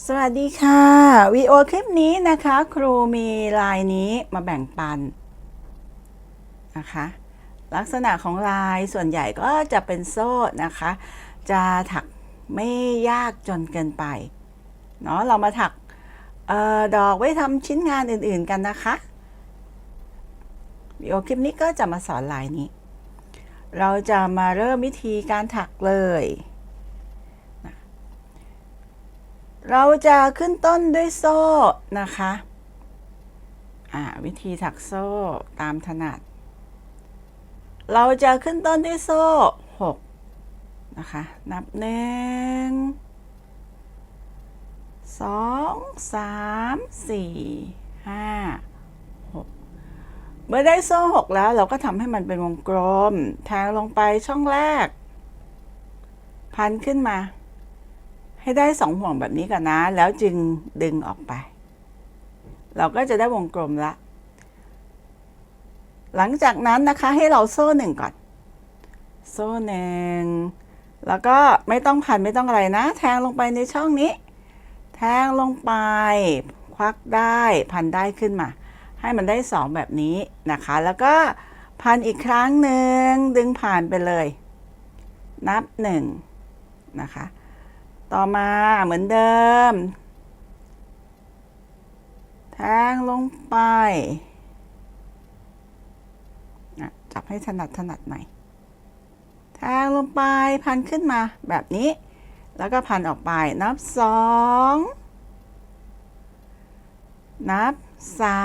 สวัสดีค่ะวีโอคลิปนี้นะคะ ครูมีลายนี้มาแบ่งปันนะคะ ลักษณะของลายส่วนใหญ่ก็จะเป็นโซ่นะคะ จะถักไม่ยากจนเกินไปเนาะเรามาถักออดอกไว้ทำชิ้นงานอื่นๆกันนะคะวิดีโอคลิปนี้ก็จะมาสอนลายนี้ เราจะมาเริ่มวิธีการถักเลย เราจะขึ้นต้นด้วยโซ่นะคะอ่าวิธีถักโซ่ตามถนัด เราจะขึ้นต้นด้วยโซ่6นะคะ นับหนึ่งสองสามสี่ห้าหกเมื่อได้โซ่หกแล้วเราก็ทำให้มันเป็นวงกลม แทงลงไปช่องแรก พันขึ้นมา ให้ได้สองห่วงแบบนี้ก่อนนะ แล้วจึงดึงออกไป เราก็จะได้วงกลมละ หลังจากนั้นนะคะให้เราโซ่หนึ่งก่อน โซ่หนึ่งแล้วก็ไม่ต้องพันไม่ต้องอะไรนะ แทงลงไปในช่องนี้ แทงลงไป ควักได้พันได้ขึ้นมา ให้มันได้สองแบบนี้นะคะ แล้วก็พันอีกครั้งหนึ่งดึงผ่านไปเลย นับหนึ่งนะคะ ต่อมาเหมือนเดิม แทงลงไป จับให้ถนัดถนัดหน่อย แทงลงไปพันขึ้นมาแบบนี้ แล้วก็พันออกไปนับสองนับสา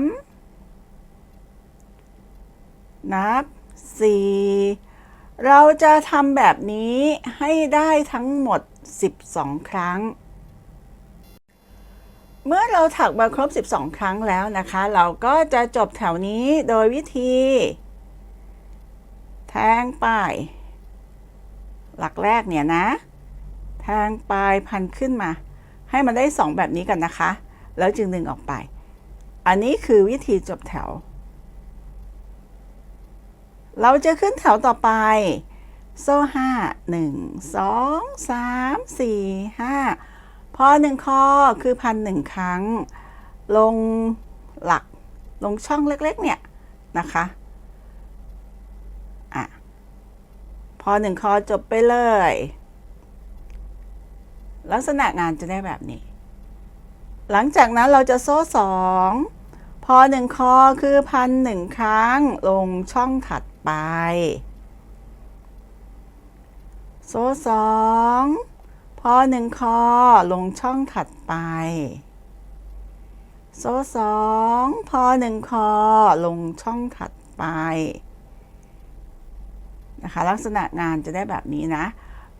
มนับสี่เราจะทำแบบนี้ให้ได้ทั้งหมด 12 ครั้ง เมื่อเราถักมาครบ 12 ครั้งแล้วนะคะ เราก็จะจบแถวนี้โดยวิธี แทงปลาย หลักแรกเนี่ยนะ แทงปลายพันขึ้นมา ให้มันได้ 2 แบบนี้กันนะคะ แล้วจึงดึงออกไป อันนี้คือวิธีจบแถว เราจะขึ้นแถวต่อไป โซ่ห้าหนึ่งสองสามสี่ห้าพอหนึ่งคอคือพันหนึ่งครั้ง ลงหลักลงช่องเล็ก ๆ เนี่ยนะคะอะพอหนึ่งคอจบไปเลย ลักษณะงานจะได้แบบนี้ หลังจากนั้นเราจะโซ่สองพอหนึ่งคอคือพันหนึ่งครั้งลงช่องถัดไป โซ่สองพอหนึ่งคอลงช่องถัดไป โซ่สองพอหนึ่งคอลงช่องถัดไปนะคะลักษณะงานจะได้แบบนี้นะ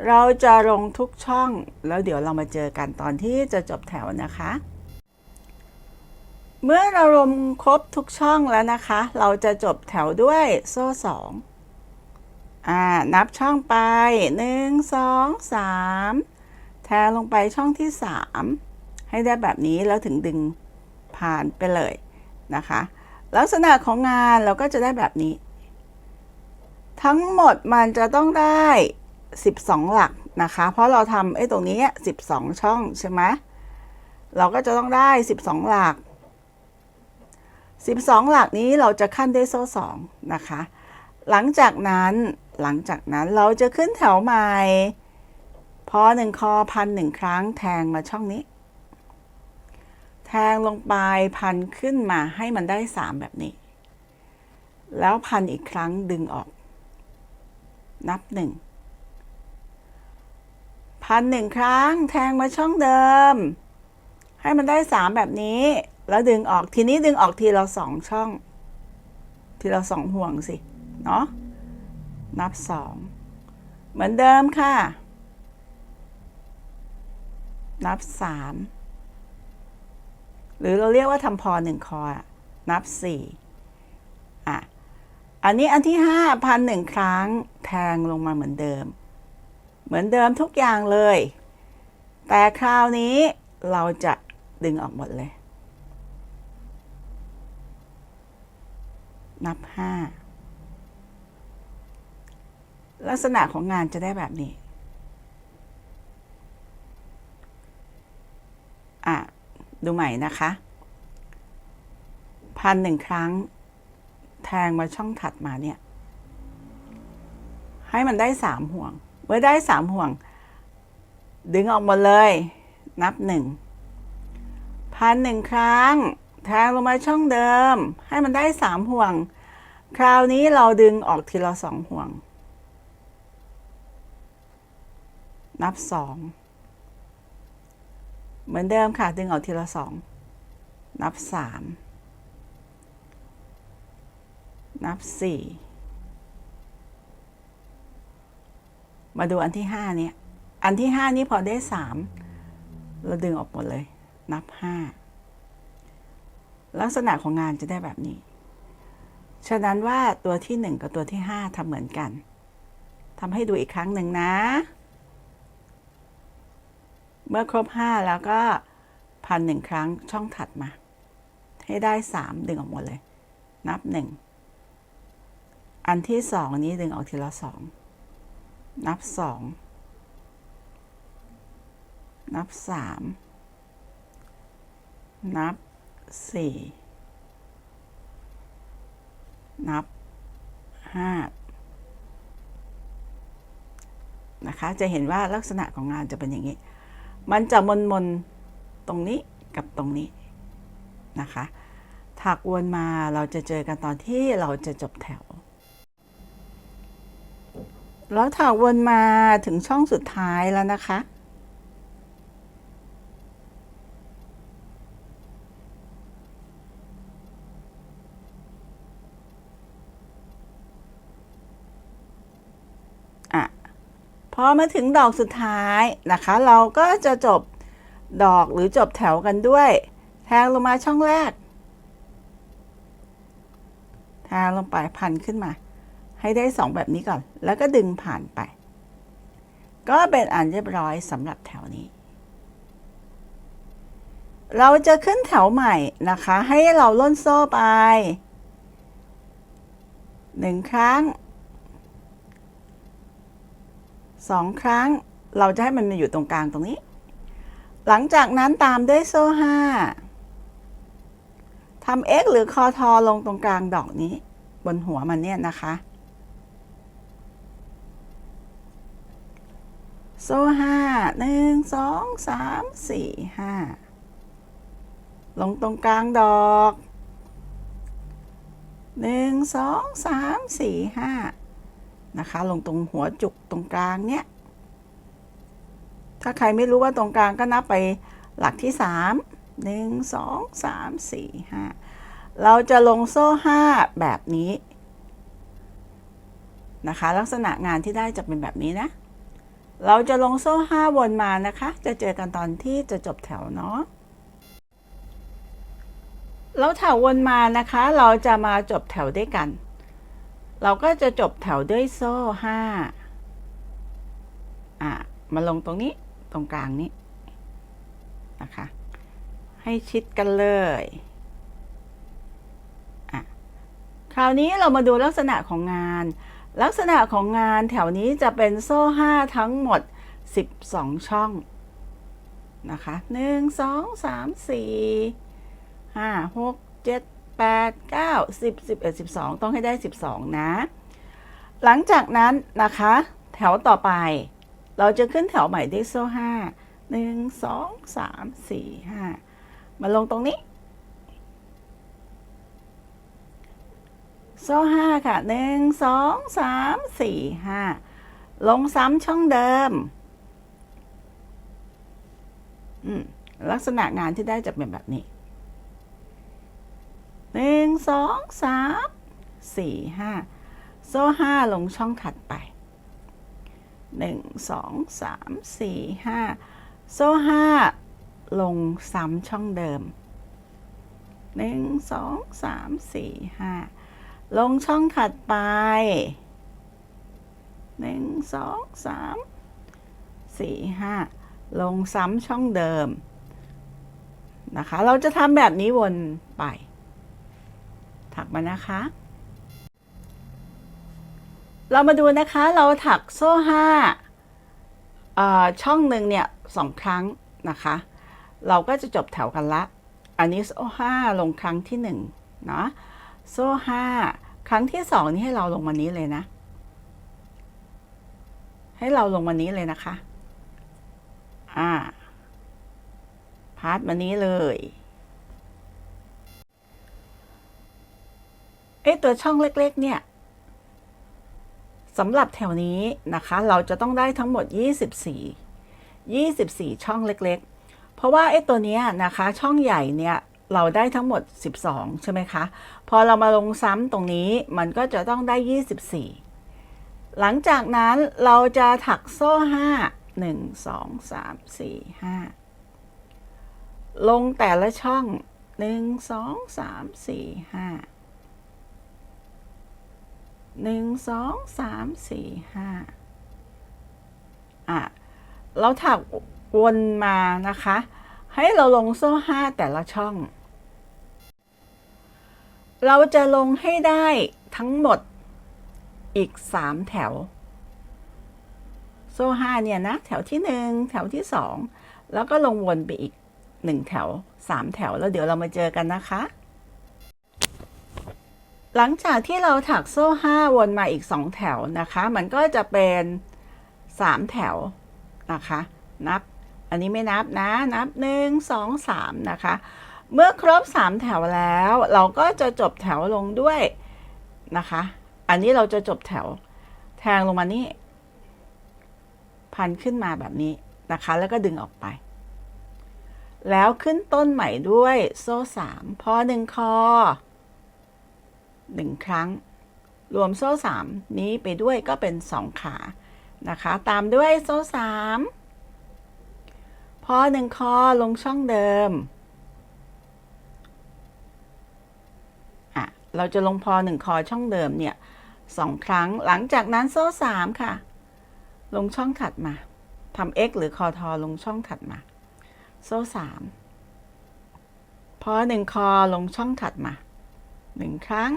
เราจะลงทุกช่องแล้วเดี๋ยวเรามาเจอกันตอนที่จะจบแถวนะคะ เมื่อเรารวมครบทุกช่องแล้วนะคะ เราจะจบแถวด้วยโซ่สอง อ่านับช่องไปหนึ่งสองสามแทงลงไปช่องที่สามให้ได้แบบนี้แล้วถึงดึงผ่านไปเลยนะคะ ลักษณะของงานเราก็จะได้แบบนี้ ทั้งหมดมันจะต้องได้ 12 หลักนะคะ เพราะเราทำไอ้ตรงนี้ 12 ช่องใช่ไหมเราก็จะต้องได้ 12 หลัก 12 หลักนี้เราจะขั้นด้วยโซ่สองนะคะ หลังจากนั้น หลังจากนั้นเราจะขึ้นแถวใหม่พอหนึ่งคอพันหนึ่งครั้งแทงมาช่องนี้ แทงลงไปพันขึ้นมาให้มันได้สามแบบนี้ แล้วพันอีกครั้งดึงออก นับหนึ่งพันหนึ่งครั้งแทงมาช่องเดิม ให้มันได้สามแบบนี้ แล้วดึงออกทีนี้ดึงออกทีละสองช่อง ทีละสองห่วงสิ เนาะ นับสองเหมือนเดิมค่ะ นับสามหรือเราเรียกว่าทำพอหนึ่งคออะนับสี่อะ อันนี้อันที่ห้าพันหนึ่งครั้งแทงลงมาเหมือนเดิม เหมือนเดิมทุกอย่างเลย แต่คราวนี้เราจะดึงออกหมดเลย นับห้า ลักษณะของงานจะได้แบบนี้ดูใหม่นะคะ พันหนึ่งครั้ง แทงมาช่องถัดมาเนี่ย ให้มันได้สามห่วง เมื่อได้สามห่วง ดึงออกหมดเลย นับหนึ่ง พันหนึ่งครั้ง แทงลงมาช่องเดิม ให้มันได้สามห่วง คราวนี้เราดึงออกทีละสองห่วง นับสองเหมือนเดิมค่ะ ดึงออกทีละสองนับสามนับสี่มาดูอันที่ห้าเนี่ย อันที่ห้านี้พอได้สามเราดึงออกหมดเลย นับห้าลักษณะของงานจะได้แบบนี้ ฉะนั้นว่าตัวที่หนึ่งกับตัวที่ห้าทำเหมือนกันทำให้ดูอีกครั้งหนึ่งนะ เมื่อครบห้าแล้วก็พันหนึ่งครั้งช่องถัดมา ให้ได้สามดึงออกหมดเลย นับหนึ่งอันที่สองนี้ดึงออกทีละสองนับสองนับสามนับสี่นับห้านะคะ จะเห็นว่าลักษณะของงานจะเป็นอย่างนี้ มันจะมนมนตรงนี้กับตรงนี้นะคะถักวนมาเราจะเจอกันตอนที่เราจะจบแถว แล้วถักวนมาถึงช่องสุดท้ายแล้วนะคะ พอมาถึงดอกสุดท้ายนะคะ เราก็จะจบดอกหรือจบแถวกันด้วย แทงลงมาช่องแรก แทงลงไปพันขึ้นมา ให้ได้สองแบบนี้ก่อน แล้วก็ดึงผ่านไป ก็เป็นอันเรียบร้อยสำหรับแถวนี้ เราจะขึ้นแถวใหม่นะคะ ให้เราล่นโซ่ไปหนึ่งครั้ง สองครั้ง เราจะให้มันมาอยู่ตรงกลางตรงนี้ หลังจากนั้นตามด้วยโซ่ห้าทำ x หรือคอทอลงตรงกลางดอกนี้ บนหัวมันเนี่ยนะคะ โซ่ห้าหนึ่งสองสามสี่ห้าลงตรงกลางดอกหนึ่งสองสามสี่ห้า นะคะ ลงตรงหัวจุกตรงกลางเนี่ย ถ้าใครไม่รู้ว่าตรงกลางก็นับไปหลักที่สามหนึ่งสองสามสี่ห้าเราจะลงโซ่ห้าแบบนี้นะคะ ลักษณะงานที่ได้จะเป็นแบบนี้นะ เราจะลงโซ่ห้าวนมานะคะ จะเจอกันตอนที่จะจบแถวเนาะแล้วแถววนมานะคะ เราจะมาจบแถวด้วยกัน เราก็จะจบแถวด้วยโซ่ห้าอะมาลงตรงนี้ตรงกลางนี้นะคะ ให้ชิดกันเลยอะคราวนี้เรามาดูลักษณะของงาน ลักษณะของงานแถวนี้จะเป็นโซ่ห้าทั้งหมด 12 ช่องนะคะหนึ่งสองสามสี่ห้าหกเจ็ดแปดเก้าสิบสิบเอ็ดสิบสองต้องให้ได้สิบสองนะ หลังจากนั้นนะคะ แถวต่อไป เราจะขึ้นแถวใหม่ด้วยโซ่ห้าหนึ่งสองสามสี่ห้ามาลงตรงนี้ โซ่ห้าค่ะหนึ่งสองสามสี่ห้าลงซ้ำช่องเดิมลักษณะงานที่ได้จะเป็นแบบนี้ หนึ่งสองสามสี่ห้าโซ่ห้าลงช่องถัดไปหนึ่งสองสามสี่ห้าโซ่ห้าลงซ้ำช่องเดิมหนึ่งสองสามสี่ห้าลงช่องถัดไปหนึ่งสองสามสี่ห้าลงซ้ำช่องเดิมนะคะ เราจะทำแบบนี้วนไป ถักมานะคะ เรามาดูนะคะเราถักโซ่ห้าช่องหนึ่งเนี่ยสองครั้งนะคะ เราก็จะจบแถวกันละ อันนี้โซ่ห้าลงครั้งที่หนึ่งเนาะโซ่ห้าครั้งที่สองนี่ให้เราลงมานี้เลยนะ ให้เราลงมานี้เลยนะคะ อ่า พาดมานี้เลย เอ๊ะตัวช่องเล็กๆ เนี่ยสำหรับแถวนี้นะคะ เราจะต้องได้ทั้งหมด 24 24 ช่องเล็กๆ เพราะว่าไอ้ตัวนี้นะคะ ช่องใหญ่เนี่ยเราได้ทั้งหมด 12 ใช่ไหมคะ พอเรามาลงซ้ำตรงนี้มันก็จะต้องได้ 24 หลังจากนั้นเราจะถักโซ่ 5 1 2 3 4 5 ลงแต่ละช่อง 1 2 3 4 5 หนึ่งสองสามสี่ห้าอะเราถักวนมานะคะ ให้เราลงโซ่ห้าแต่ละช่อง เราจะลงให้ได้ทั้งหมดอีกสามแถว โซ่ห้าเนี่ยนะ แถวที่หนึ่งแถวที่สองแล้วก็ลงวนไปอีกหนึ่งแถวสามแถวแล้วเดี๋ยวเรามาเจอกันนะคะ หลังจากที่เราถักโซ่ 5 วนมาอีก 2 แถวนะคะ มันก็จะเป็น 3 แถวนะคะ นับ อันนี้ไม่นับนะ นับ 1 2 3 นะคะ เมื่อครบ 3 แถวแล้ว เราก็จะจบแถวลงด้วยนะคะ อันนี้เราจะจบแถว แทงลงมานี่ พันขึ้นมาแบบนี้นะคะ แล้วก็ดึงออกไป แล้วขึ้นต้นใหม่ด้วยโซ่ 3 พอหนึ่งคอ หนึ่งครั้ง รวมโซ่สามนี้ไปด้วยก็เป็นสองขานะคะ ตามด้วยโซ่สามพอหนึ่งคอลงช่องเดิม อะ เราจะลงพอหนึ่งคอช่องเดิมเนี่ยสองครั้ง หลังจากนั้นโซ่สามค่ะ ลงช่องถัดมาทำ x หรือคอทอลงช่องถัดมา โซ่สามพอหนึ่งคอลงช่องถัดมาหนึ่งครั้ง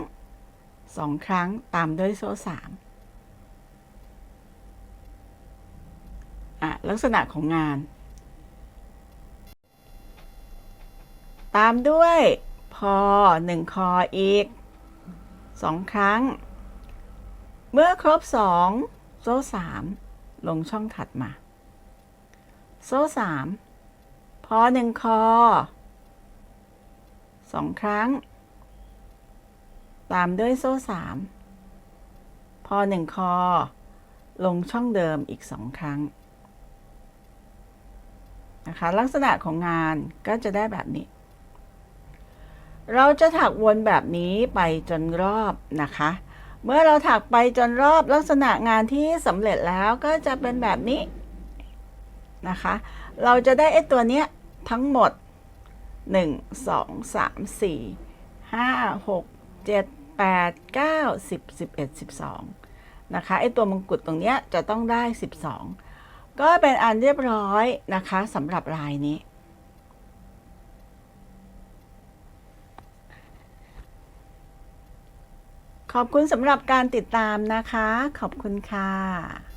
สองครั้งตามด้วยโซ่สามอะลักษณะของงาน ตามด้วยพอหนึ่งคออีกสองครั้ง เมื่อครบสองโซ่สามลงช่องถัดมา โซ่สามพอหนึ่งคอสองครั้ง ตามด้วยโซ่สามพอหนึ่งคอ ลงช่องเดิมอีกสองครั้งนะคะลักษณะของงานก็จะได้แบบนี้ เราจะถักวนแบบนี้ไปจนรอบนะคะ เมื่อเราถักไปจนรอบลักษณะงานที่สำเร็จแล้วก็จะเป็นแบบนี้นะคะ เราจะได้ไอ้ตัวเนี้ยทั้งหมด 1 2 3 4 5 6 7 8 9 10 11 12 นะคะไอตัวมงกุฎตรงเนี้ยจะต้องได้ 12 ก็เป็นอันเรียบร้อยนะคะสำหรับลายนี้ ขอบคุณสำหรับการติดตามนะคะ ขอบคุณค่ะ